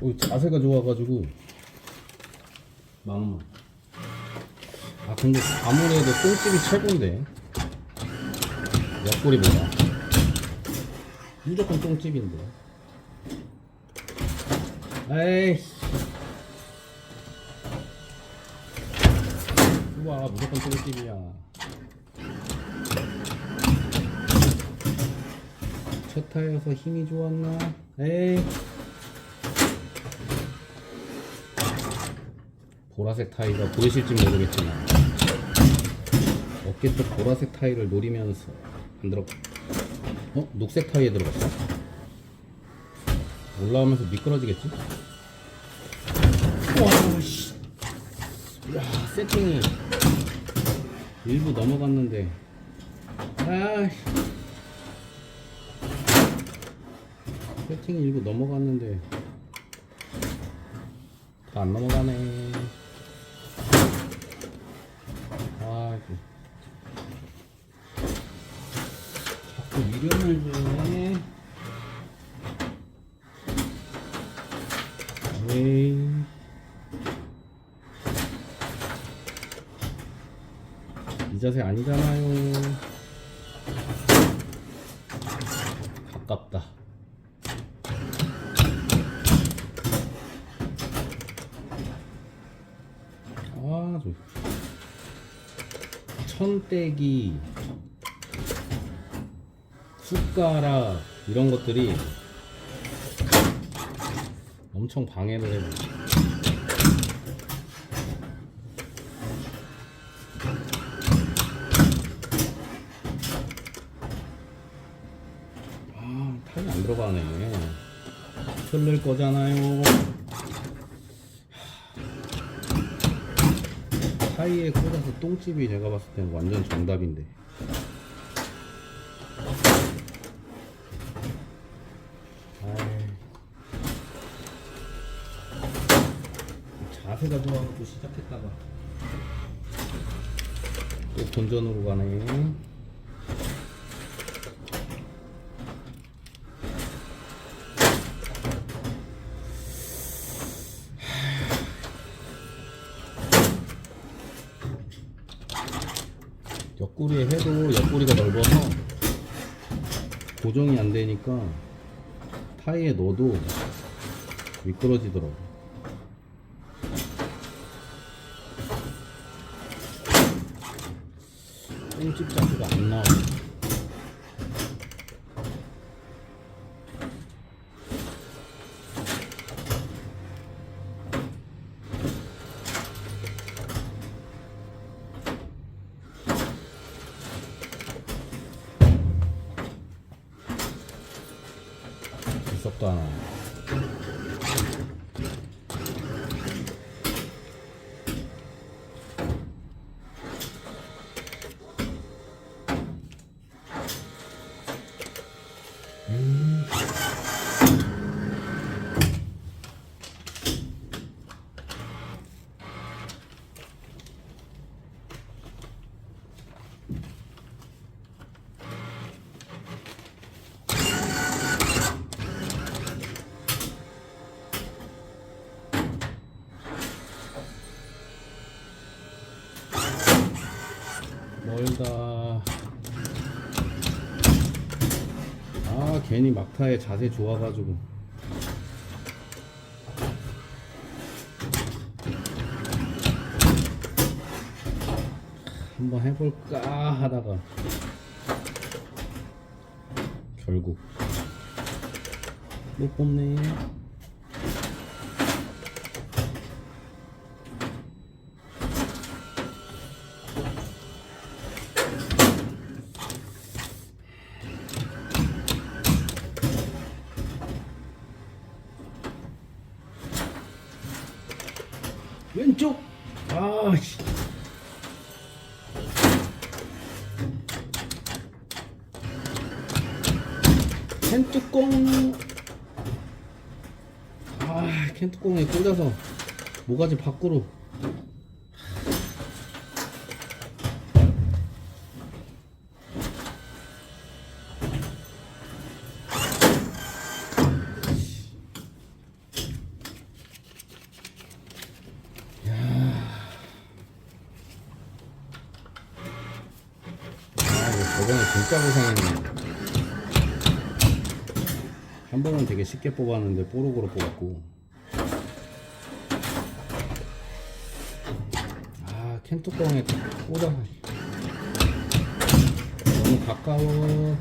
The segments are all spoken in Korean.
오, 자세가 좋아가지고. 막막 아 근데 아무래도 똥집이 최고인데. 옆구리보다. 무조건 똥집인데. 에이 우와 무조건 똥집이야. 첫 타여서 힘이 좋았나? 에이 보라색 타이가 보이실지 모르겠지만 어깨 쪽 보라색 타이를 노리면서 안 들어 어? 녹색 타이에 들어갔어? 올라오면서 미끄러지겠지? 와, 씨. 야, 세팅이 일부 넘어갔는데. 아, 세팅이 일부 넘어갔는데. 다 안 넘어가네. 아이고. 주네. 에이. 이 자세 아니잖아요. 가깝다. 아, 저. 천떼기, 숟가락, 이런 것들이 엄청 방해를 해요. 아, 타이 안 들어가네. 틀릴 거잖아요. 타이에 꽂아서 똥집이 제가 봤을 때는 완전 정답인데. 아이. 자세가 좋아가지고 시작했다가 또 본전으로 가네. 옆구리에 해도 옆구리가 넓어서 고정이 안 되니까 타이에 넣어도 미끄러지더라고. 똥집 자세가 안 나와. 있었 멀다. 아, 괜히 막타에 자세 좋아가지고. 한번 해볼까 하다가 결국 못 뽑네. 캔 뚜껑. 아캔 뚜껑에 꽂아서 모가지 밖으로. 아, 저번에 진짜 고생했네. 한 번은 되게 쉽게 뽑았는데 뽀록으로 뽑았고. 아, 캔 뚜껑에 꽂아. 너무 가까워.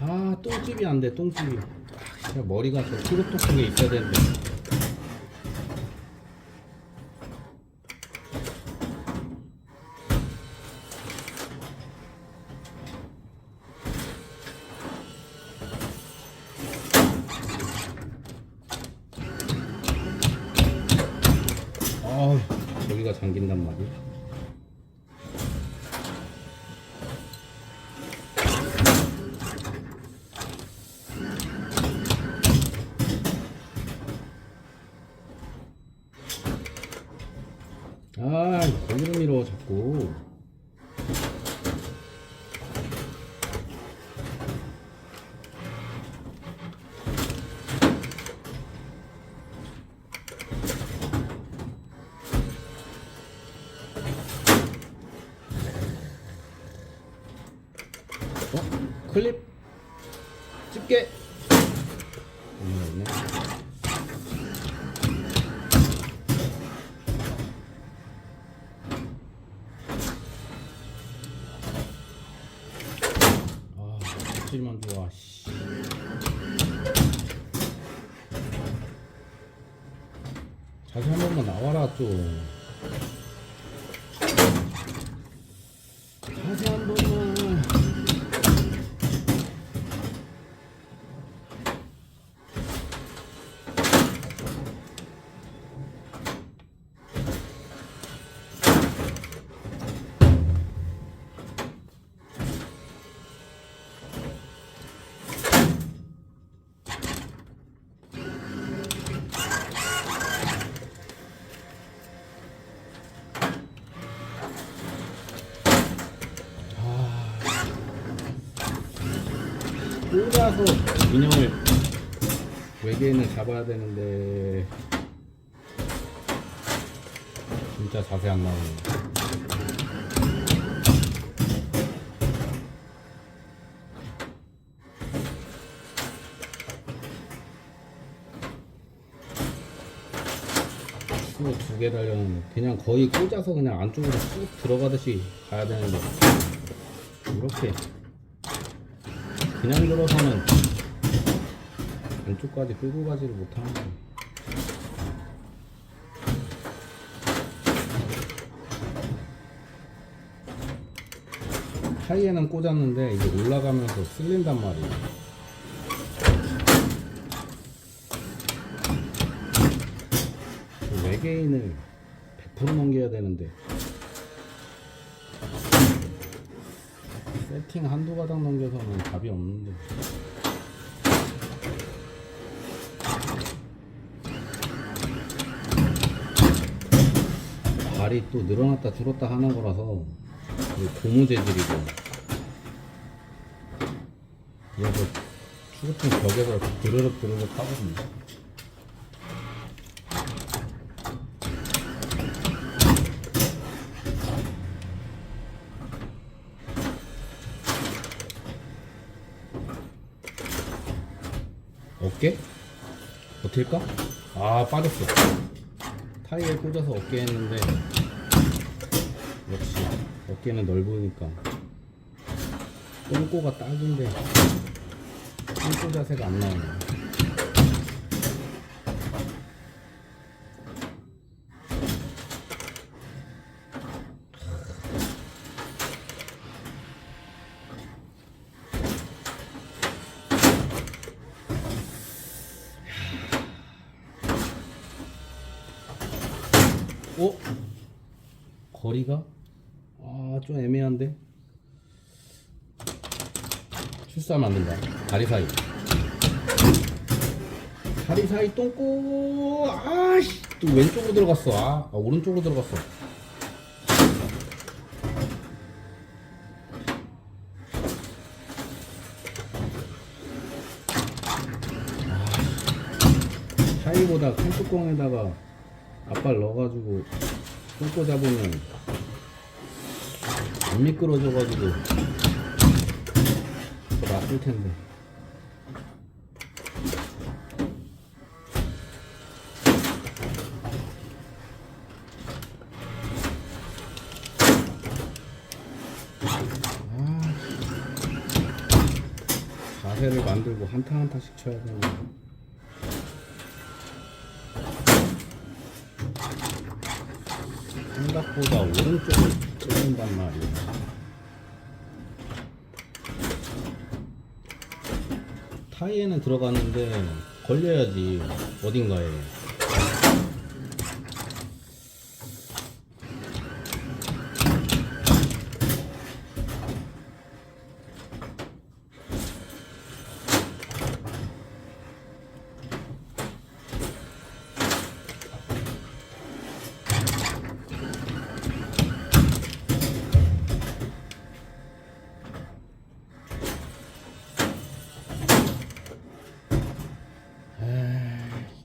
아, 똥집이 안 돼, 똥집이. 아, 머리가 저 트루토 속에 있어야 되는데. 아, 저기가 잠긴단 말이야. 아, 거기로 밀어 자꾸. 어? 클립 집게. 없네, 없네. 아, 좋아. 씨. 자세 한 번만 나와라 좀. 자세 한 번만. 꽂아서 인형을 외계인을 잡아야 되는데 진짜 자세 안 나오네. 두개 달렸는데 그냥 거의 꽂아서 그냥 안쪽으로 쑥 들어가듯이 가야 되는데. 이렇게 그냥 들어서는 안쪽까지 끌고 가지를 못하는 거예요. 타이에는 꽂았는데 이게 올라가면서 쓸린단 말이에요. 그 외계인을 100% 넘겨야 되는데 세팅 한두 가닥 넘겨서는 답이 없는데. 발이 또 늘어났다 줄었다 하는 거라서 고무 재질이고. 그래서 추구팅 벽에서 드르륵 드르륵 하거든요 어깨? 버틸까? 아 빠졌어. 타이에 꽂아서 어깨 했는데. 역시 어깨는 넓으니까. 똥꼬가 딱인데 똥꼬 자세가 안 나오네 어? 거리가? 아, 좀 애매한데? 출사하면 안 된다. 다리 사이. 다리 사이 똥꼬, 아씨, 또 왼쪽으로 들어갔어. 아, 아, 오른쪽으로 들어갔어. 아, 여기보다 큰 뚜껑에다가 앞발 넣어가지고 꽂고 잡으면 안 미끄러져가지고 더 낫을 텐데. 자세를 만들고 한타 한타씩 쳐야 되는 생각보다 오른쪽을 뚫는단 말이야 타이에는 들어갔는데 걸려야지 어딘가에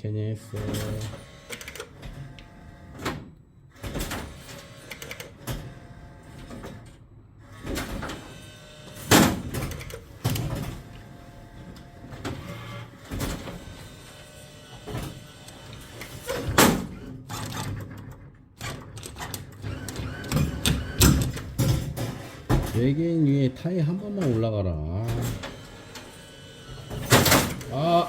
괜히 했어. 외계인 위에 타이 한 번만 올라가라. 아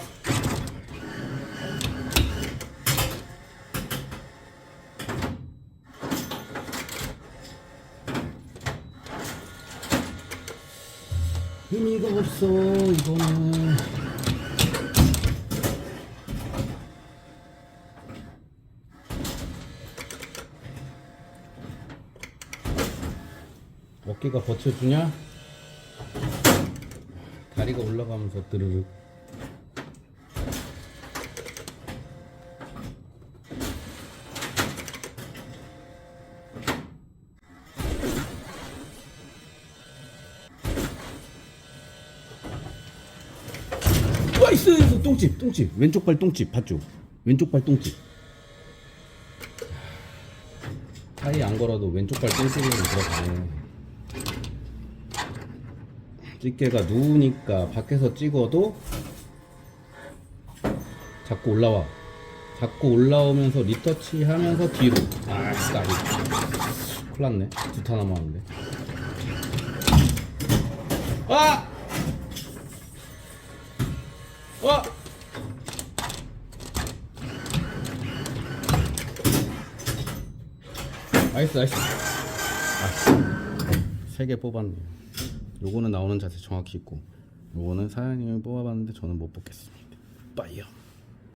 의미가 없어 이거는 어깨가 버텨주냐? 다리가 올라가면서 드르륵. 있어 똥집 똥집. 왼쪽 발 똥집 봤죠? 왼쪽 발 똥집. 타이 안 걸어도 왼쪽 발 똥집으로 들어가네 집게가 누우니까 밖에서 찍어도 자꾸 올라와. 자꾸 올라오면서 리터치 하면서 뒤로. 아 까비 큰일 났네. 두타 남았는데. 아! 와! 나이스 나이스. 세개 뽑았네요 요거는 나오는 자세 정확히 있고 요거는 사장님이 뽑아봤는데 저는 못 뽑겠습니다. 빠이요